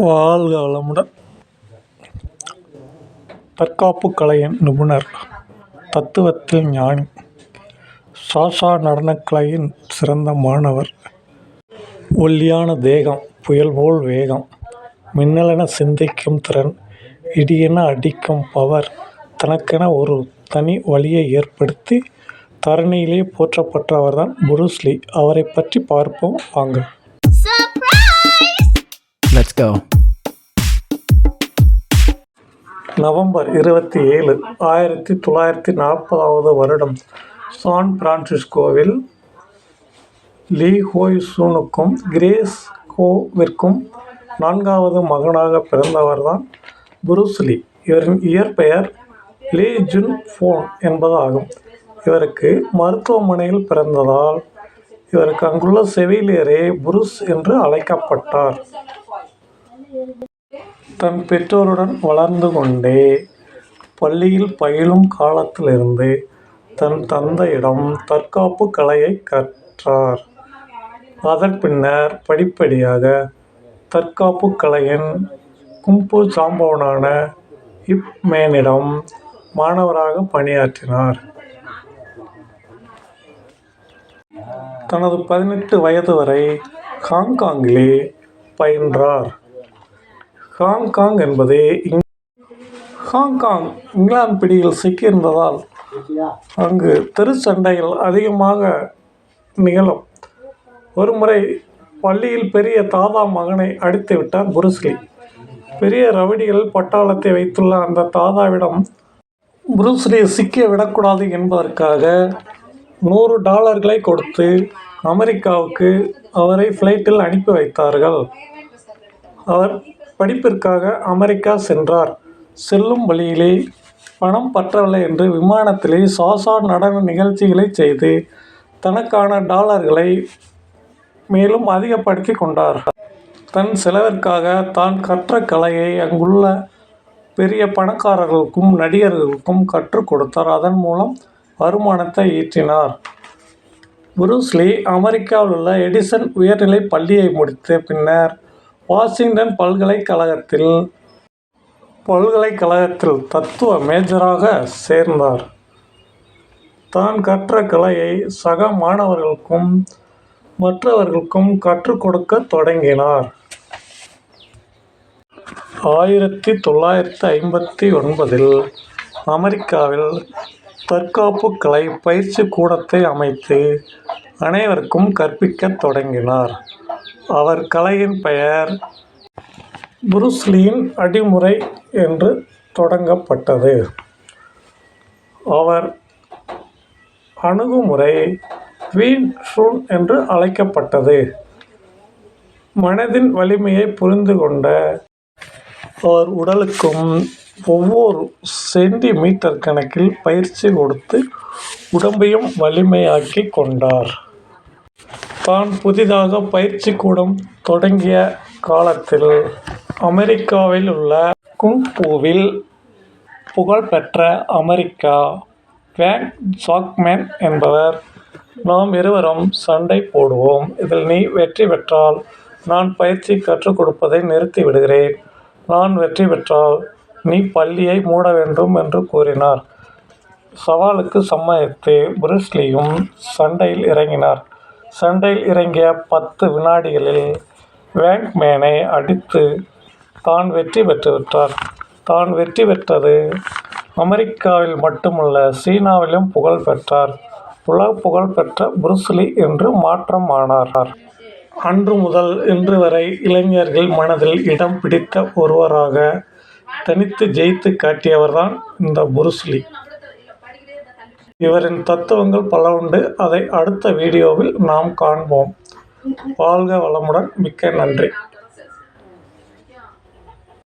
வாழ்க வளமுடன் தற்காப்பு கலையின் நிபுணர் தத்துவத்தில் ஞானி சாசா நடனக்கலையின் சிறந்த மாணவர். ஒல்லியான தேகம் புயல் போல் வேகம் மின்னலென சிந்திக்கும் திறன் இடியென அடிக்கும் பவர் தனக்கென ஒரு தனி வழியை ஏற்படுத்தி தரணியிலே போற்றப்பட்டவர்தான் புருஸ்லி. அவரை அவரைப் பற்றி பார்ப்போம் வாங்க. லெட்ஸ் கோ நவம்பர் இருபத்தி ஏழு ஆயிரத்தி தொள்ளாயிரத்தி நாற்பதாவது வருடம். சான் பிரான்சிஸ்கோவில் லீ ஹோய் சூனுக்கும் கிரேஸ் ஹோவிற்கும் நான்காவது மகனாக பிறந்தவர்தான் புருஸ்லி லீ. இவரின் இயற்பெயர் லீ ஜுன் ஃபோன் என்பதாகும். இவருக்கு மருத்துவமனையில் பிறந்ததால் இவருக்கு அங்குள்ள செவிலியரே புருஸ் என்று அழைக்கப்பட்டார். தன் பெற்றோருடன் வளர்ந்து கொண்டே பள்ளியில் பயிலும் காலத்திலிருந்து தன் தந்தையிடம் தற்காப்பு கலையை கற்றார். அதன் பின்னர் படிப்படியாக தற்காப்பு கலையின் கும்பு சாம்பவனான இப் மேனிடம் மாணவராக பணியாற்றினார். தனது பதினெட்டு வயது வரை ஹாங்காங்கிலே பயின்றார். ஹாங்காங் என்பது இங் ஹாங்காங் இங்கிலாந்து பிடியில் சிக்கியிருந்ததால் அங்கு தெருச்சண்டைகள் அதிகமாக நிகழும். ஒருமுறை பள்ளியில் பெரிய தாதா மகனை அடித்து விட்டார் புருஸ்லி பெரிய ரவடிகள் பட்டாளத்தை வைத்துள்ள அந்த தாதாவிடம் புருஸ்லி சிக்கிய விடக்கூடாது என்பதற்காக நூறு டாலர்களை கொடுத்து அமெரிக்காவுக்கு அவரை ஃப்ளைட்டில் அனுப்பி வைத்தார்கள். அவர் படிப்பிற்காக அமெரிக்கா சென்றார். செல்லும் வழியிலே பணம் பற்றவில்லை என்று விமானத்திலே சாசா நடன நிகழ்ச்சிகளை செய்து தனக்கான டாலர்களை மேலும் அதிகப்படுத்தி கொண்டார். தன் செலவிற்காக தான் கற்ற கலையை அங்குள்ள பெரிய பணக்காரர்களுக்கும் நடிகர்களுக்கும் கற்றுக் கொடுத்தார். அதன் மூலம் வருமானத்தை ஈட்டினார் புருஸ்லி லீ அமெரிக்காவில் உள்ள எடிசன் உயர்நிலைப் பள்ளியை முடித்த பின்னர் வாஷிங்டன் பல்கலைக்கழகத்தில் பல்கலைக்கழகத்தில் தத்துவ மேஜராக சேர்ந்தார். தான் கற்ற கலையை சக மாணவர்களுக்கும் மற்றவர்களுக்கும் கற்றுக் கொடுக்க தொடங்கினார். ஆயிரத்தி தொள்ளாயிரத்தி ஐம்பத்தி ஒன்பதில் அமெரிக்காவில் தற்காப்பு கலை பயிற்சி கூடத்தை அமைத்து அனைவருக்கும் கற்பிக்கத் தொடங்கினார். அவர் கலையின் பெயர் புருஸ்லியின் அடிமுறை என்று தொடங்கப்பட்டது. அவர் அணுகுமுறை வீண் ஷூன் என்று அழைக்கப்பட்டது. மனதின் வலிமையை புரிந்து கொண்ட அவர் உடலுக்கும் ஒவ்வொரு சென்டிமீட்டர் கணக்கில் பயிற்சி கொடுத்து உடம்பையும் வலிமையாக்கி கொண்டார். தான் புதிதாக பயிற்சி கூடம் தொடங்கிய காலத்தில் அமெரிக்காவில் உள்ள குங்ஃபூவில் புகழ்பெற்ற அமெரிக்கா வேங் சாக்மேன் என்பவர் நாம் இருவரும் சண்டை போடுவோம். இதில் நீ வெற்றி பெற்றால் நான் பயிற்சி கற்றுக் கொடுப்பதை நிறுத்தி விடுகிறேன். நான் வெற்றி பெற்றால் நீ பள்ளியை மூட வேண்டும் என்று கூறினார். சவாலுக்கு சம்மதித்து புருஸ்லியும் சண்டையில் இறங்கினார். சண்டையில் இறங்கிய பத்து வினாடிகளில் வேங் மேனை அடித்து தான் வெற்றி பெற்றுவிட்டார் தான் வெற்றி பெற்றது அமெரிக்காவில் மட்டுமல்ல சீனாவிலும் புகழ் பெற்றார். உலக புகழ் பெற்ற புருஸ்லி என்று மாற்றம் ஆனார் அன்று முதல் இன்று வரை இளைஞர்கள் மனதில் இடம் பிடித்த ஒருவராக தனித்து ஜெயித்து காட்டியவர்தான் இந்த புருஸ்லி இவரின் தத்துவங்கள் பல உண்டு. அதை அடுத்த வீடியோவில் நாம் காண்போம். வாழ்க வளமுடன். மிக்க நன்றி.